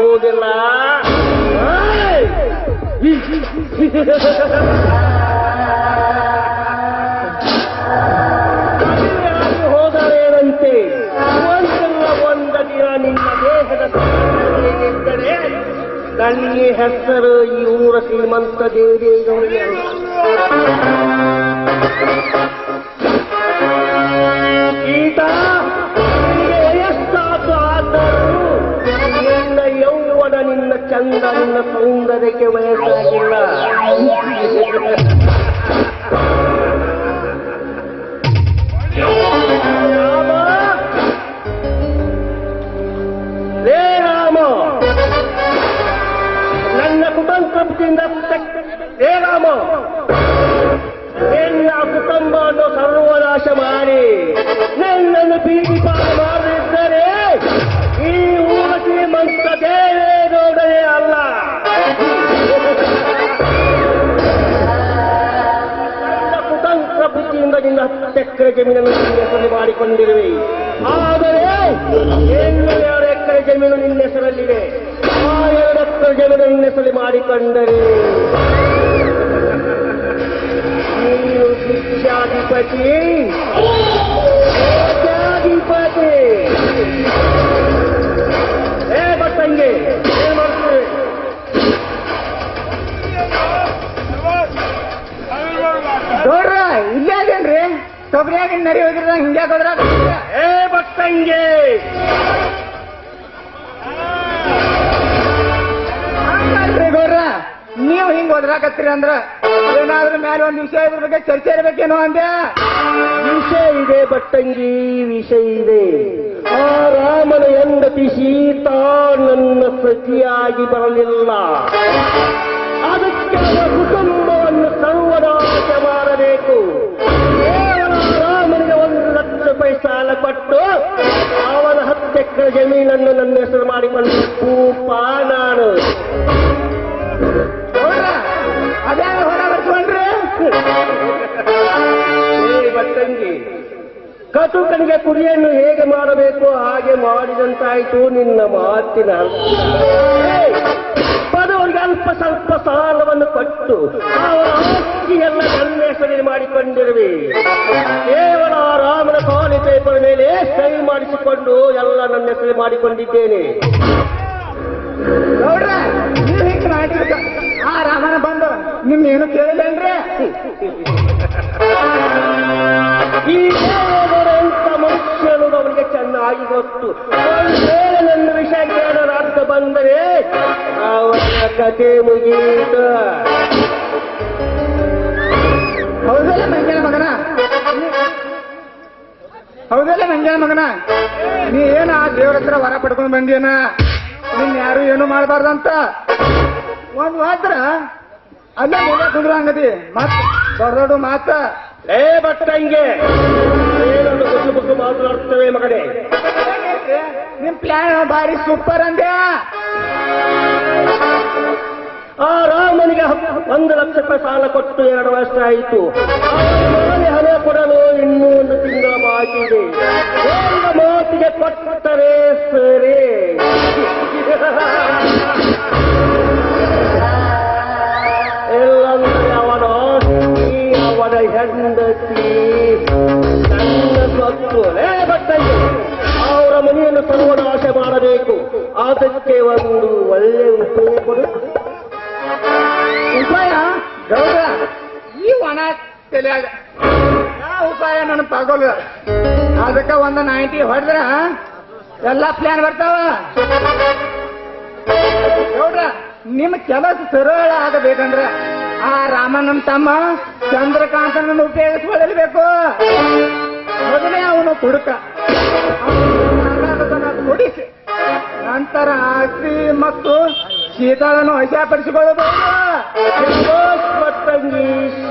ಹೋಗಿಲ್ಲ ಏಯ್! ಮದುವೆಯಾಗಿ ಹೋದರೇನಂತೆ? ಒಂದಲ್ಲ ಒಂದ ದಿನ ನಿನ್ನ ದೇಹದ ಹೆಸರು ಈ ಊರ ಶ್ರೀಮಂತ ದೇವೇಗೌಡರೇ ಗೀತಾ! ಸೌಂದರ್ಯಕ್ಕೆ ವಯಸ್ಸಾಗಿಲ್ಲ. ರಾಮ! ನನ್ನ ರಾಮ! ಕುಟುಂಬವನ್ನು ಸರ್ವನಾಶ ಮಾಡಿ, ನನ್ನನ್ನು ಬೀದಿ ಪಾಲು ಮಾಡಿದ್ದರೆ ಈ ಊರಿ ಮಂತ್ರ ದೇವೇಗೌಡರೇ ಎಕರೆ ಜಮೀನನ್ನು ನಿನ್ನ ಹೆಸರು ಮಾಡಿಕೊಂಡಿರುವೆ. ಆದರೆ ಇನ್ನು ಎರಡು ಎಕರೆ ಜಮೀನು ನಿನ್ನ ಹೆಸರಲ್ಲಿದೆ ಆ ಎರಡು ಎಕರೆ ಜಮೀನು ನಿನ್ನ ಹೆಸರು ಮಾಡಿಕೊಂಡರೆ. ನೀನು ಶಿಕ್ಷಾಧಿಪತಿ ಶಿಕ್ಷಾಧಿಪತಿ ಕೊಬ್ಬರಿಯಾಗಿ ನರಿ ಹೋಗಿರ ಹಿಂಗೆ ಹೋದ್ರ ಏ ಭಕ್ತಂಗೆ ಗೌಡ್ರ ನೀವು ಹಿಂಗ್ ಹೋದ್ರಾಕತ್ತೀರಿ ಅಂದ್ರ ಏನಾದ್ರೂ ಮೇಲೆ ಒಂದು ವಿಷಯ ಇದ್ರ ಬಗ್ಗೆ ಚರ್ಚೆ ಇರ್ಬೇಕೇನೋ ಅಂದೆ ವಿಷಯ ಇದೆ ಬಟ್ಟಂಗಿ ವಿಷಯ ಇದೆ. ಆ ರಾಮನ ಹೆಂಡತಿ ಸೀತಾ ನನ್ನ ಸತಿಯಾಗಿ ಬರಲಿಲ್ಲ. ಅದಕ್ಕೆ ಜಮೀನನ್ನು ನನ್ನ ಹೆಸರು ಮಾಡಿಕೊಂಡು ಭೂಪ ನಾನು. ಅದೇ ಬಟ್ಟಂಗಿ ಕಟುಕನಿಗೆ ಕುರಿಯನ್ನು ಹೇಗೆ ಮಾಡಬೇಕು ಹಾಗೆ ಮಾಡಿದಂತಾಯ್ತು ನಿನ್ನ ಮಾತಿನ! ಬಡವರಿಗೆ ಅಲ್ಪ ಸ್ವಲ್ಪ ಸಾಲವನ್ನು ಕೊಟ್ಟು, ಅವರ ಆಸ್ತಿಯೆಲ್ಲ ನನ್ನ ಮಾಡಿಕೊಂಡಿರುವೆ. ಸಹಿ ಮಾಡಿಸಿಕೊಂಡು ಎಲ್ಲ ನನ್ನ ಹೆಸರು ಮಾಡಿಕೊಂಡಿದ್ದೇನೆ. ಗೌಡ್ರ ನೀವ್ ಹಿಂಗ್ ಮಾಡಿರ್ಕ ಆ ರಾಮನ ಬಂದು ನಿಮ್ ಏನು ಕೇಳಿದೇನ್ರಿ ಈ ದೇವರಂತ ಮನುಷ್ಯನು ಅವನಿಗೆ ಚೆನ್ನಾಗಿ ಗೊತ್ತು. ನನ್ನ ವಿಷಯ ಕೇಳಲಾರ್ದ ಬಂದರೆ ಅವನ ಕತೆ ಮುಗಿಯಿತು ಹೌದಲ್ಲ ಮಂಗಳ ಹೌದಲ್ಲ ನಂಜನ ಮಗನ? ನೀ ಏನ ಆ ದೇವ್ರ ಹತ್ರ ವರ ಪಡ್ಕೊಂಡು ಬಂದೇನ ನಿನ್ ಯಾರು ಏನು ಮಾಡಬಾರ್ದಂತ? ಒಂದ್ ಮಾತ್ರ? ಅಲ್ಲ ಮೂಲೆ ಕುಂದ್ರ ಅಂಗದಿ. ಮತ್ ದೊಡ್ಡ ದೊಡ್ಡ ಮಾತ ಏ ಬಟ್ಟ ಹಿಂಗೆ ಮಾತನಾಡ್ತೇವೆ ಮಗನೇ? ನಿಮ್ ಪ್ಲಾನ್ ಬಾರಿ ಸೂಪರ್ ಅಂದ್ಯಾ? ಆ ರಾಮನಿಗೆ ಒಂದು ಲಕ್ಷ ರೂಪಾಯಿ ಸಾಲ ಕೊಟ್ಟು ಎರಡು ವರ್ಷ ಆಯಿತು. ಹಣ ಕೊಡಲು ಇನ್ನೂ ಅವನ ಹೆಂಡತಿ. ನನ್ನ ಸ್ವತ್ತು ಬಟ್ಟಂಗೆ ಅವರ ಮನೆಯನ್ನು ಸರ್ವನಾಶ ಮಾಡಬೇಕು. ಅದಕ್ಕೆ ಒಂದು ಒಳ್ಳೆ ಉಪಾಯ ಕೊಡು. ಉಪಾಯ? ಗೌಡ ಈ ಒಣ ತಲೆಯಾಗ ಯಾವ ಉಪಾಯ? ನನ್ನ ತಗೊಲ್ಲ ಅದಕ್ಕೆ ಒಂದು ನೈಂಟಿ ಹೊಡೆದ್ರ ಎಲ್ಲ ಪ್ಲಾನ್ ಬರ್ತಾವ. ಗೌಡ್ರ ನಿಮ್ ಕೆಲಸ ಸರಳ ಆಗಬೇಕಂದ್ರ ಆ ರಾಮನ ತಮ್ಮ ಚಂದ್ರಕಾಂತನನ್ನು ಉಪಯೋಗಿಸಿಕೊಳ್ಳಬೇಕು ಮೊದಲೇ ಅವನು ಕುಡುಕ. ಕುಡಿಸಿ. ನಂತರ ಆಸ್ತಿ ಮತ್ತು ಶೀತಳನ್ನು ವಶಪಡಿಸಿಕೊಳ್ಳಬಹುದು. ಪಟ್ಟಂಗಿ